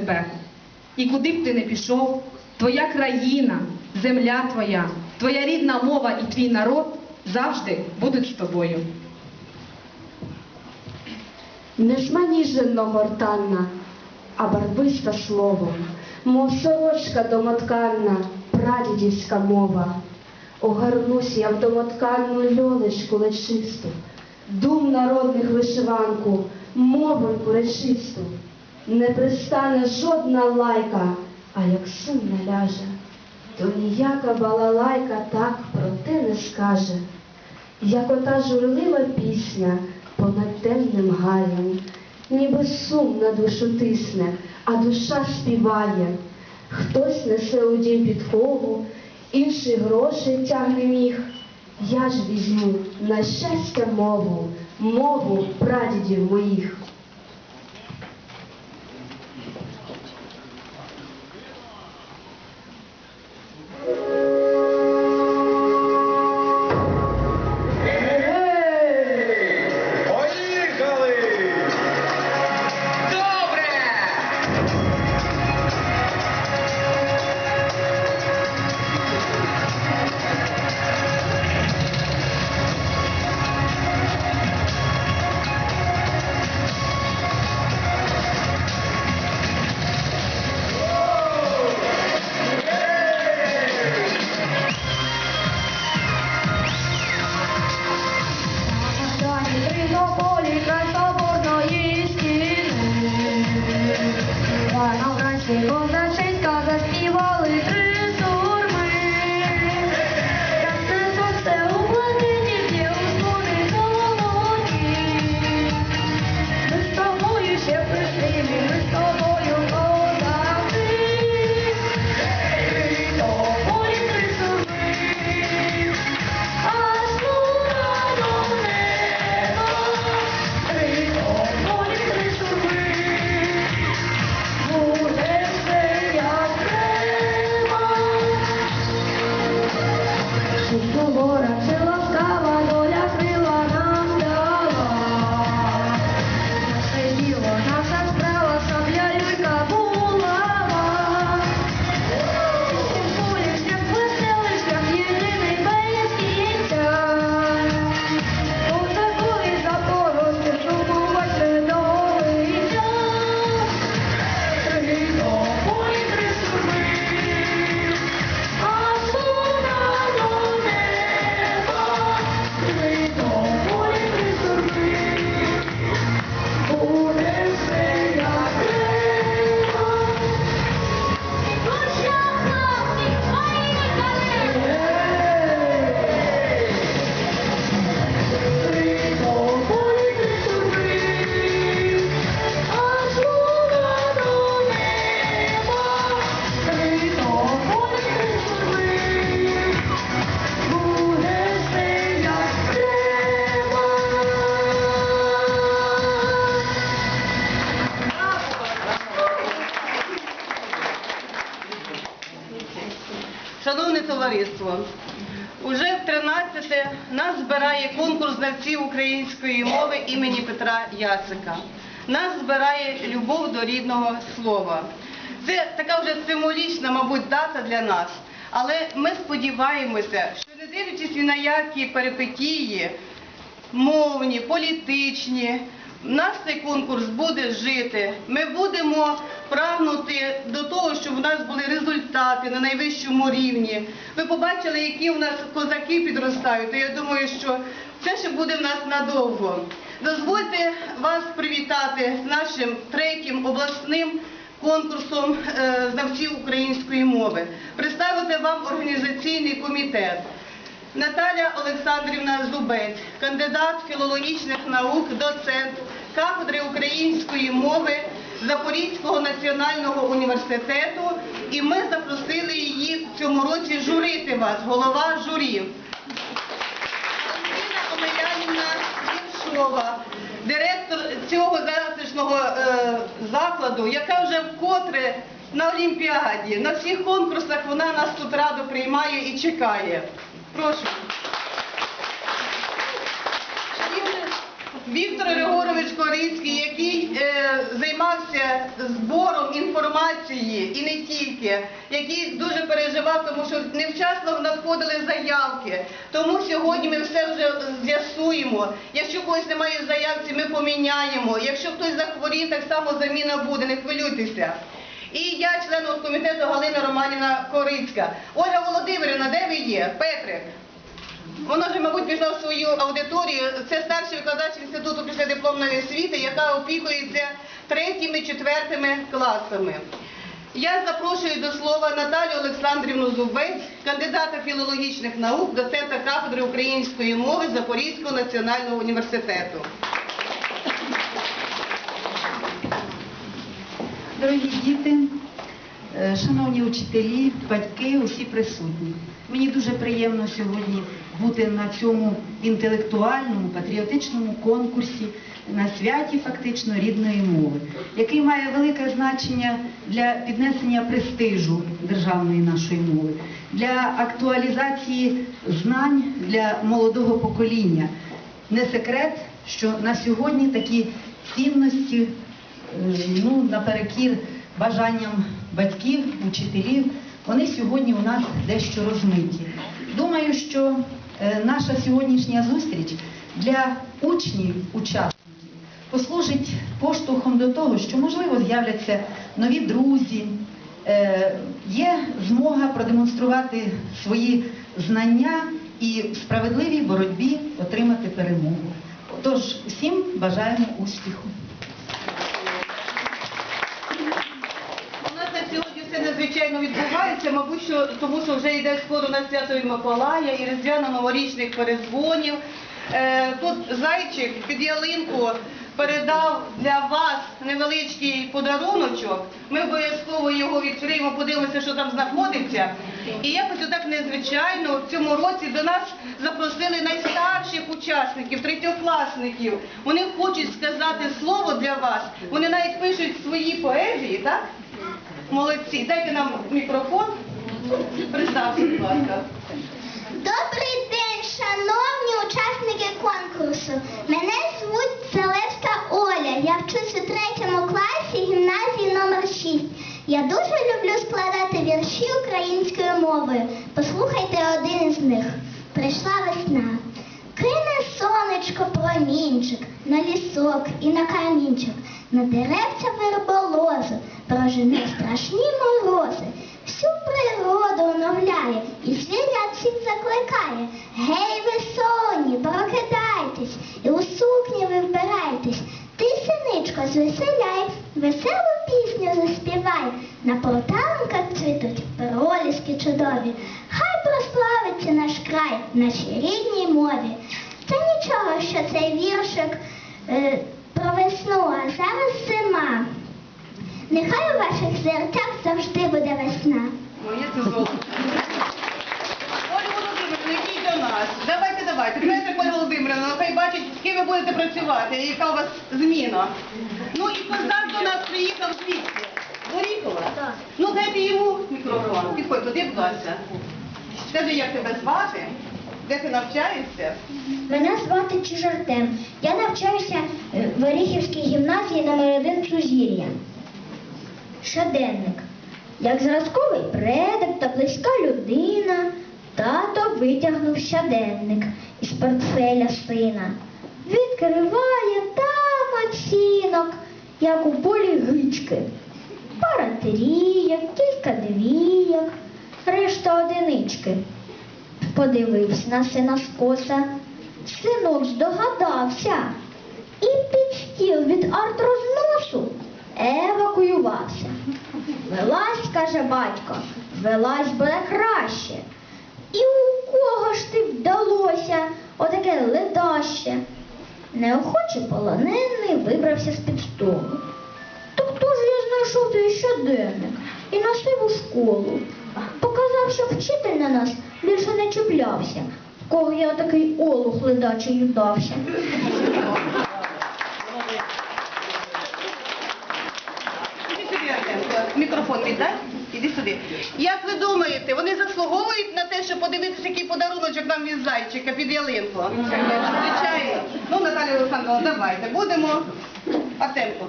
тебе. І куди б ти не пішов, твоя країна, земля твоя, твоя рідна мова і твій народ завжди будуть з тобою. Не жманіжено мортанна, а барвиста словом, мов сорочка домотканна, прадідівська мова. Огорнусь я в домотканну льолечку лечисту, дум народних вишиванку, мовоньку речисту. Не пристане жодна лайка, а як сумна ляже, то ніяка балалайка так про те не скаже як ота журлива пісня понад темним гаєм, ніби сум на душу тисне, а душа співає. Хтось несе у дім підкову, інший грошей тягне міг. Я ж візьму на щастя мову, мову прадідів моїх. Шановне товариство, уже в 13 нас збирає конкурс знавців української мови імені Петра Яцика. Нас збирає любов до рідного слова. Це така вже символічна, мабуть, дата для нас. Але ми сподіваємося, що не дивлячись на які перипетії, мовні, політичні. Наш цей конкурс буде жити. Ми будемо прагнути до того, щоб у нас були результати на найвищому рівні. Ви побачили, які у нас козаки підростають. то Я думаю, що це ще буде в нас надовго. Дозвольте вас привітати з нашим третім обласним конкурсом е, знавців української мови. Представити вам організаційний комітет. Наталя Олександрівна Зубець, кандидат філологічних наук, доцент кафедри української мови Запорізького національного університету. І ми запросили її в цьому році журити вас, голова журі. Ангеліна Омелянівна Іншова, директор цього затишного е, закладу, яка вже вкотре на Олімпіаді, на всіх конкурсах вона нас тут радо приймає і чекає. Прошу. Віктор Григорович Корицький, який е, займався збором інформації і не тільки, який дуже переживав, тому що невчасно надходили заявки. Тому сьогодні ми все вже з'ясуємо. Якщо когось немає заявці, ми поміняємо. Якщо хтось захворів, так само заміна буде, не хвилюйтеся. І я, член комітету Галина Романівна Корицька. Ольга Володимирівна, де ви є? Петрик. Вона вже, мабуть, пішла в свою аудиторію. Це старший викладач інституту післядипломної освіти, яка опікується третіми, четвертими класами. Я запрошую до слова Наталію Олександрівну Зубець, кандидата філологічних наук, доцента кафедри української мови Запорізького національного університету. Дорогі діти, е, шановні учителі, батьки, усі присутні. Мені дуже приємно сьогодні бути на цьому інтелектуальному, патріотичному конкурсі на святі фактично рідної мови, який має велике значення для піднесення престижу державної нашої мови, для актуалізації знань для молодого покоління. Не секрет, що на сьогодні такі цінності ну, наперекір бажанням батьків, учителів, вони сьогодні у нас дещо розмиті. Думаю, що е, наша сьогоднішня зустріч для учнів, учасників послужить поштовхом до того, що можливо з'являться нові друзі, е, є змога продемонструвати свої знання і в справедливій боротьбі отримати перемогу. Тож всім бажаємо успіху. У нас на надзвичайно відбувається, мабуть, що тому що вже йде скоро на свято Миколая і різдвяно-новорічних перезвонів. Е, тут зайчик під ялинку передав для вас невеличкий подаруночок. Ми обов'язково його відкриємо, подивимося, що там знаходиться. І якось отак незвичайно в цьому році до нас запросили найстарших учасників, третьокласників. Вони хочуть сказати слово для вас. Вони навіть пишуть свої поезії, так? Молодці, дайте нам мікрофон. Представте, будь ласка. Добрий день, шановні учасники конкурсу. Мене звуть Залевська Оля. Я вчусь у третьому класі гімназії номер 6. Я дуже люблю складати вірші українською мовою. Послухайте один із них. Прийшла весна. Кине сонечко промінчик на лісок і на камінчик, на деревця верболозу, прожене страшні морози, всю природу оновляє і звірят всіх закликає. Гей, ви соні, прокидайтесь, і у сукні ви вбирайтесь. Ти, синичко, звеселяй, веселу пісню заспівай. На полтавинках цвітуть проліски чудові. Хай прославиться наш край нашій рідній мові. Це нічого, що цей віршик е, про весну, а зараз зима. Нехай у ваших серцях завжди буде весна. Моє золото. Оля Володимирівна, йдіть до нас. Давайте, давайте. Знаєте, Оля Володимирівна, хай бачить, з ким ви будете працювати, яка у вас зміна. Ну і козак до нас приїхав звідси. Горіхова? Так. Ну дайте йому мікрофон. Підходь туди, будь ласка. Скажи, як тебе звати? Де ти навчаєшся? Мене звати Чижартем. Я навчаюся е, в Оріхівській гімназії номер 1 Сузір'я. Щоденник. Як зразковий предок та близька людина, тато витягнув щоденник із портфеля сина. Відкриває там оцінок, як у полі гички. Пара трійок, кілька двійок, решта одинички. Подивився на сина скоса. Синок здогадався і під стіл від артрозносу евакуювався. Вилазь, каже батько, вилазь буде краще. І у кого ж ти вдалося отаке ледаще? Неохоче полонений вибрався з-під столу. То хто ж я знайшов той щоденник і носив у школу? Показав, що вчитель на нас більше не чіплявся. В кого я такий олух ледачий вдався. Іди сюди, Артем. Артеменко, мікрофон віддай. Іди сюди. Як ви думаєте, вони заслуговують на те, щоб подивитися, який подаруночок нам від зайчика під ялинку? Звичайно. Ну, Наталя Олександровна, давайте. Будемо. Артемко.